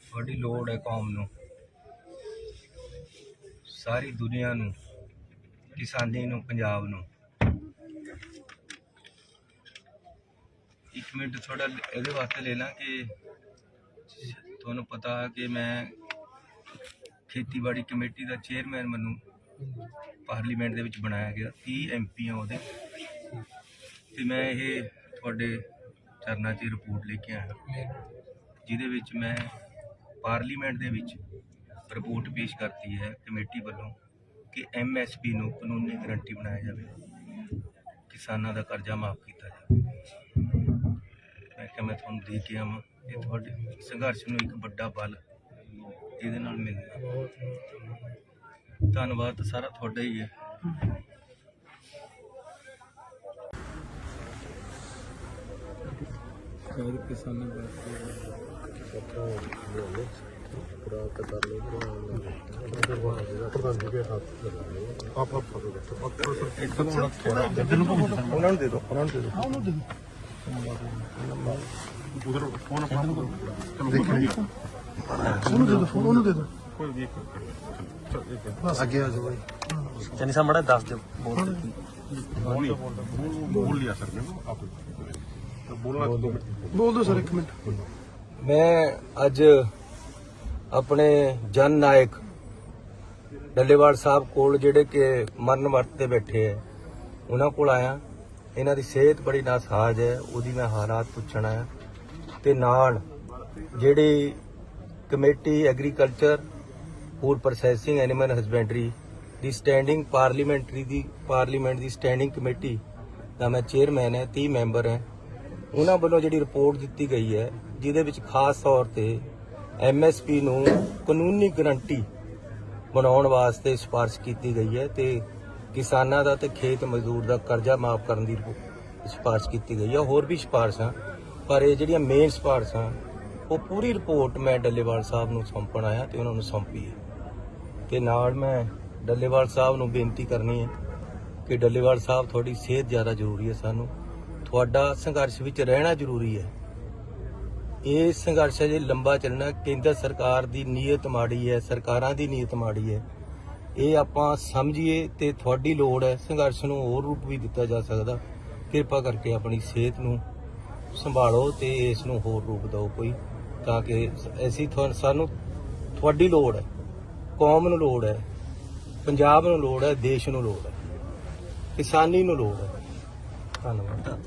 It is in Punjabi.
ਤੁਹਾਡੀ ਲੋੜ ਹੈ ਕੌਮ ਨੂੰ। ਸਾਰੀ ਦੁਨੀਆ ਨੂੰ ਕਿਸਾਨੀ ਨੂੰ ਪੰਜਾਬ ਨੂੰ। ਇੱਕ ਮਿੰਟ ਥੋੜਾ ਇਹਦੇ ਵਾਸਤੇ ਲੈ ਲਾਂ ਕਿ ਤੁਹਾਨੂੰ ਪਤਾ ਹੈ ਕਿ ਮੈਂ ਖੇਤੀਬਾੜੀ ਕਮੇਟੀ ਦਾ ਚੇਅਰਮੈਨ ਮੈਨੂੰ ਪਾਰਲੀਮੈਂਟ ਦੇ ਵਿੱਚ ਬਣਾਇਆ ਗਿਆ 30 ਐਮਪੀ ਆ ਉਹਦੇ। ਤੇ ਮੈਂ ਇਹ ਤੁਹਾਡੇ ਚਰਨਾਂ 'ਚ ਰਿਪੋਰਟ ਲੈ ਕੇ ਆਇਆ। ਜਿਹਦੇ ਵਿੱਚ ਮੈਂ ਪਾਰਲੀਮੈਂਟ ਦੇ ਵਿੱਚ ਰਿਪੋਰਟ ਪੇਸ਼ ਕਰਤੀ ਹੈ ਕਮੇਟੀ ਵੱਲੋਂ ਕਿ ਐਮਐਸਪੀ ਨੂੰ ਕਾਨੂੰਨੀ ਗਰੰਟੀ ਬਣਾਇਆ ਜਾਵੇ। ਕਿਸਾਨਾਂ ਦਾ ਕਰਜ਼ਾ ਮਾਫ ਕੀਤਾ ਜਾਵੇ। ਮੈਂ ਕਿਹਾ ਮੈਂ ਤੁਹਾਨੂੰ ਦੇ ਕੇ ਆਵਾਂ। ਇਹ ਤੁਹਾਡੇ ਸੰਘਰਸ਼ ਨੂੰ ਇੱਕ ਵੱਡਾ ਬਲ ਇਹਦੇ ਨਾਲ ਮਿਲਦਾ ਧੰਨਵਾਦ। ਸਾਰਾ ਤੁਹਾਡਾ ਹੀ ਹੈ। ਸ਼ਾਇਦ ਕਿਸਾਨਾਂ ਵਾਸਤੇ? ਪ੍ਰਾਪਤ ਕਰ ਲਓ ਪ੍ਰਧਾਨ ਜੀ ਦੇ ਹੱਥ ਲਗਾਓ ਆਪ ਆਪ ਫੋਟੋ ਖਿੱਚੋ ਪੱਤਰ ਸਰ ਇੱਕ ਤੋਂ ਰੱਖੋ ਜਿੱਦ ਨੂੰ ਉਹਨਾਂ ਨੂੰ ਦੇ ਦਿਓ ਉਹਨਾਂ ਨੂੰ ਦੇ ਦਿਓ ਉਹਨਾਂ ਨੂੰ ਦੇ ਦਿਓ ਉਧਰ ਫੋਨ ਆਪਣਾ ਚਲੋ ਦੇਖੋ ਉਹਨੂੰ ਦੇ ਦਿਓ ਫੋਨ ਉਹਨੂੰ ਦੇ ਦਿਓ ਕੋਈ ਵੀ ਬਸ ਅੱਗੇ ਆ ਜਾਓ ਭਾਈ ਚੰਨੀ ਸਾਹਿਬ ਮੜਾ ਦੱਸ ਦਿਓ। ਬੋਲ ਬੋਲ ਲਿਆ ਸਰ ਮੈਨੂੰ ਆਪ ਬੋਲਣਾ ਦੋ ਸਰ ਇੱਕ ਮਿੰਟ। ਮੈਂ ਅੱਜ ਆਪਣੇ ਜਨ ਨਾਇਕ ਡੱਲੇਵਾਲ ਸਾਹਿਬ ਕੋਲ ਜਿਹੜੇ ਕਿ ਮਰਨ ਵਰਤ ਤੇ ਬੈਠੇ ਐ ਉਹਨਾਂ ਕੋਲ ਆਇਆ। ਇਹਨਾਂ ਦੀ ਸਿਹਤ ਬੜੀ ਨਾਸਾਜ ਹੈ ਉਹਦੀ ਮੈਂ ਹਾਲਾਤ ਪੁੱਛਣ ਆਇਆ। ਤੇ ਨਾਲ ਜਿਹੜੀ committee agriculture food processing animal husbandry ਦੀ ਸਟੈਂਡਿੰਗ ਪਾਰਲੀਮੈਂਟਰੀ ਦੀ ਪਾਰਲੀਮੈਂਟ ਦੀ ਸਟੈਂਡਿੰਗ ਕਮੇਟੀ ਦਾ ਮੈਂ ਚੇਅਰਮੈਨ ਹੈ 30 ਮੈਂਬਰ ਹੈ। ਉਹਨਾਂ ਵੱਲੋਂ ਜਿਹੜੀ ਰਿਪੋਰਟ ਦਿੱਤੀ ਗਈ ਹੈ, ਜਿਹਦੇ ਵਿੱਚ ਖਾਸ ਤੌਰ ਤੇ ਐਮਐਸਪੀ ਨੂੰ ਕਾਨੂੰਨੀ ਗਰੰਟੀ ਬਣਾਉਣ ਵਾਸਤੇ ਸਿਫਾਰਿਸ਼ ਕੀਤੀ ਗਈ ਹੈ ਤੇ ਕਿਸਾਨਾਂ ਦਾ ਤੇ ਖੇਤ ਮਜ਼ਦੂਰ ਦਾ ਕਰਜ਼ਾ ਮਾਫ ਕਰਨ ਦੀ ਰਿਪੋ- ਸਿਫਾਰਿਸ਼ ਕੀਤੀ ਗਈ ਹੈ। ਹੋਰ ਵੀ ਸਿਫਾਰਿਸ਼ਾਂ ਪਰ ਇਹ ਜਿਹੜੀਆਂ ਮੇਨ ਸਿਫਾਰਿਸ਼ਾਂ ਉਹ ਪੂਰੀ ਰਿਪੋਰਟ ਮੈਂ ਡੱਲੇਵਾਲ ਸਾਹਿਬ ਨੂੰ ਸੌਂਪਣ ਆਇਆ ਤੇ ਉਹਨਾਂ ਨੂੰ ਸੌਂਪੀ ਹੈ। ਤੇ ਨਾਲ ਮੈਂ ਡੱਲੇਵਾਲ ਸਾਹਿਬ ਨੂੰ ਬੇਨਤੀ ਕਰਨੀ ਹੈ ਕਿ ਡੱਲੇਵਾਲ ਸਾਹਿਬ, ਤੁਹਾਡੀ ਸਿਹਤ ਜ਼ਿਆਦਾ ਜ਼ਰੂਰੀ ਹੈ ਸਾਨੂੰ। ਤੁਹਾਡਾ ਸੰਘਰਸ਼ ਵਿੱਚ ਰਹਿਣਾ ਜ਼ਰੂਰੀ ਹੈ। ਇਹ ਸੰਘਰਸ਼ ਜੇ ਲੰਬਾ ਚੱਲਣਾ ਕੇਂਦਰ ਸਰਕਾਰ ਦੀ ਨੀਅਤ ਮਾੜੀ ਹੈ, ਸਰਕਾਰਾਂ ਦੀ ਨੀਅਤ ਮਾੜੀ ਹੈ। ਇਹ ਆਪਾਂ ਸਮਝੀਏ ਤੇ ਤੁਹਾਡੀ ਲੋੜ ਹੈ ਸੰਘਰਸ਼ ਨੂੰ ਹੋਰ ਰੂਪ ਵੀ ਦਿੱਤਾ ਜਾ ਸਕਦਾ। ਕਿਰਪਾ ਕਰਕੇ ਆਪਣੀ ਸਿਹਤ ਨੂੰ ਸੰਭਾਲੋ ਤੇ ਇਸ ਨੂੰ ਹੋਰ ਰੂਪ ਦਿਓ ਕੋਈ, ਤਾਂ ਕਿ ਅਸੀਂ ਤੁਹਾਨੂੰ ਸਾਨੂੰ ਤੁਹਾਡੀ ਲੋੜ ਹੈ, ਕੌਮ ਨੂੰ ਲੋੜ ਹੈ, ਪੰਜਾਬ ਨੂੰ ਲੋੜ ਹੈ, ਦੇਸ਼ ਨੂੰ ਲੋੜ ਹੈ, ਕਿਸਾਨੀ ਨੂੰ ਲੋੜ ਹੈ। ਧੰਨਵਾਦ।